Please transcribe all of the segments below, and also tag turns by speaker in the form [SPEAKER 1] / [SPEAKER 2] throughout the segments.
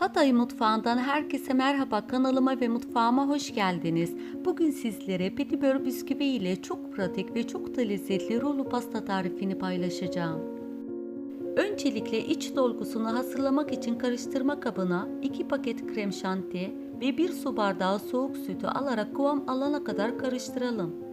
[SPEAKER 1] Hatay mutfağından herkese merhaba kanalıma ve mutfağıma hoş geldiniz. Bugün sizlere petibör bisküvi ile çok pratik ve çok da lezzetli rolu pasta tarifini paylaşacağım. Öncelikle iç dolgusunu hazırlamak için karıştırma kabına 2 paket krem şanti ve 1 su bardağı soğuk sütü alarak kıvam alana kadar karıştıralım.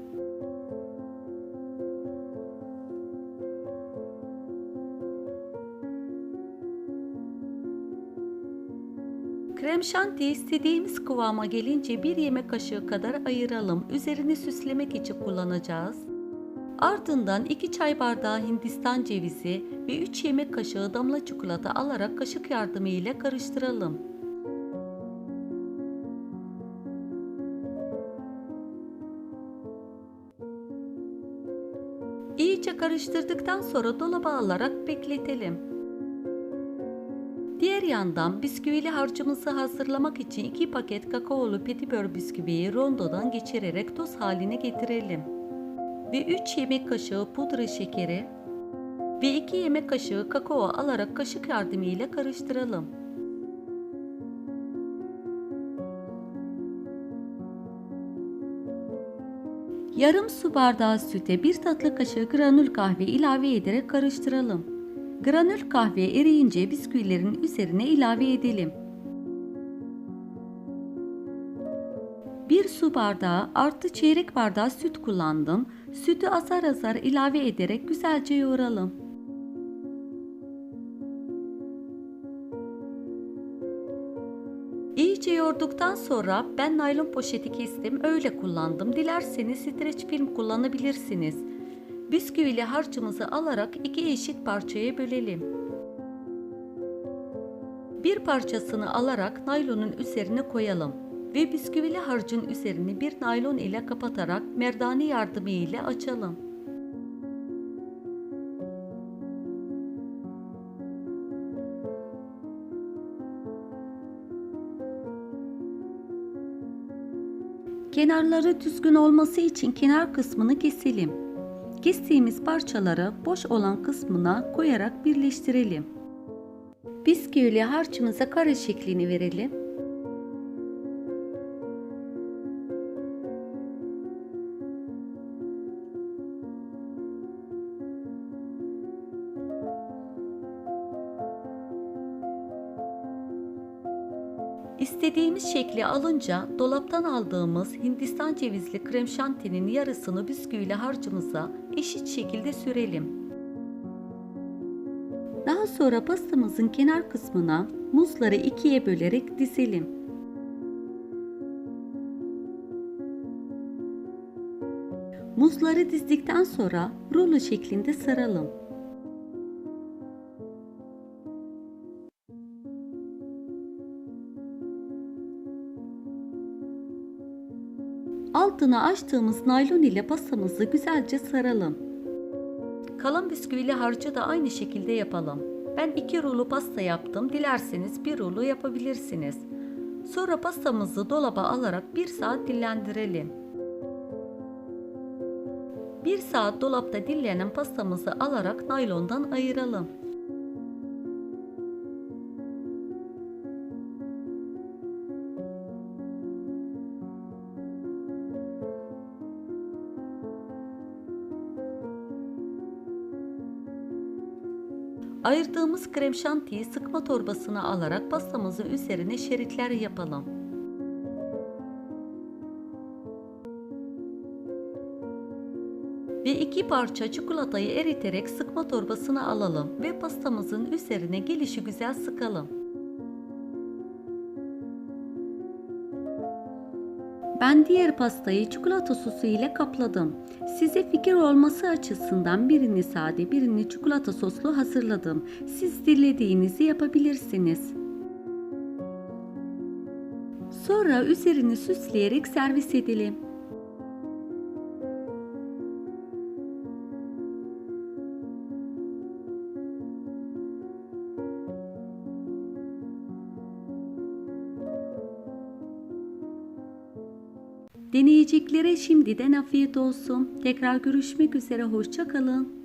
[SPEAKER 1] Krem şanti istediğimiz kıvama gelince bir yemek kaşığı kadar ayıralım. Üzerini süslemek için kullanacağız. Ardından 2 çay bardağı hindistan cevizi ve 3 yemek kaşığı damla çikolata alarak kaşık yardımı ile karıştıralım. İyice karıştırdıktan sonra dolaba alarak bekletelim. Yandan bisküvili harcımızı hazırlamak için 2 paket kakaolu petibör bisküviyi rondodan geçirerek toz haline getirelim. Ve 3 yemek kaşığı pudra şekeri ve 2 yemek kaşığı kakao alarak kaşık yardımıyla karıştıralım. Yarım su bardağı süte 1 tatlı kaşığı granül kahve ilave ederek karıştıralım. Granül kahve eriyince bisküvilerin üzerine ilave edelim. 1 su bardağı artı çeyrek bardağı süt kullandım. Sütü azar azar ilave ederek güzelce yoğuralım. İyice yoğurduktan sonra ben naylon poşeti kestim öyle kullandım. Dilerseniz streç film kullanabilirsiniz. Bisküvili harcımızı alarak iki eşit parçaya bölelim. Bir parçasını alarak naylonun üzerine koyalım ve bisküvili harcın üzerini bir naylon ile kapatarak merdane yardımı ile açalım. Kenarları düzgün olması için kenar kısmını keselim. Kestiğimiz parçaları boş olan kısmına koyarak birleştirelim. Bisküvili harcımıza kare şeklini verelim. İstediğimiz şekli alınca dolaptan aldığımız Hindistan cevizli krem şantinin yarısını bisküviyle harcımıza eşit şekilde sürelim. Daha sonra pastamızın kenar kısmına muzları ikiye bölerek dizelim. Muzları dizdikten sonra rulo şeklinde saralım. Altına açtığımız naylon ile pastamızı güzelce saralım. Kalan bisküvili harcı da aynı şekilde yapalım. Ben iki rulo pasta yaptım. Dilerseniz bir rulo yapabilirsiniz. Sonra pastamızı dolaba alarak bir saat dinlendirelim. Bir saat dolapta dinlenen pastamızı alarak naylondan ayıralım. Ayırdığımız krem şantiyi sıkma torbasına alarak pastamızın üzerine şeritler yapalım. Ve iki parça çikolatayı eriterek sıkma torbasına alalım ve pastamızın üzerine gelişi güzel sıkalım. Ben diğer pastayı çikolata sosu ile kapladım. Size fikir olması açısından birini sade, birini çikolata soslu hazırladım. Siz dilediğinizi yapabilirsiniz. Sonra üzerini süsleyerek servis edelim. Deneyeceklere şimdiden afiyet olsun. Tekrar görüşmek üzere, hoşçakalın.